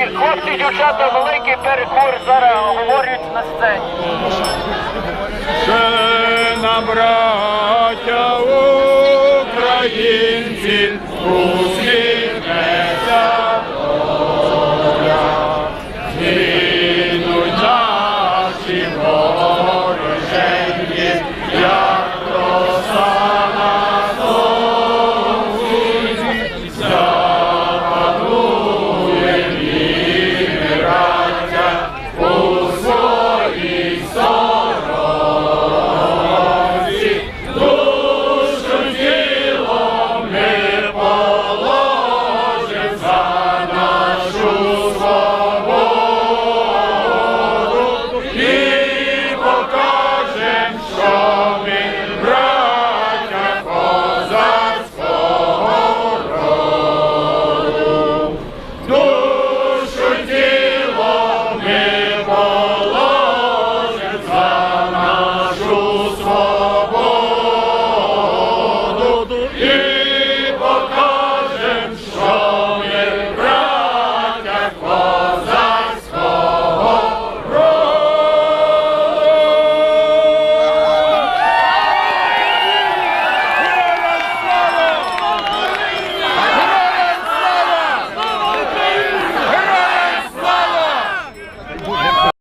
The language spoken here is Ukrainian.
І хлопці, дівчата, великий перекур зараз говорять на сцені. Ще браття українці,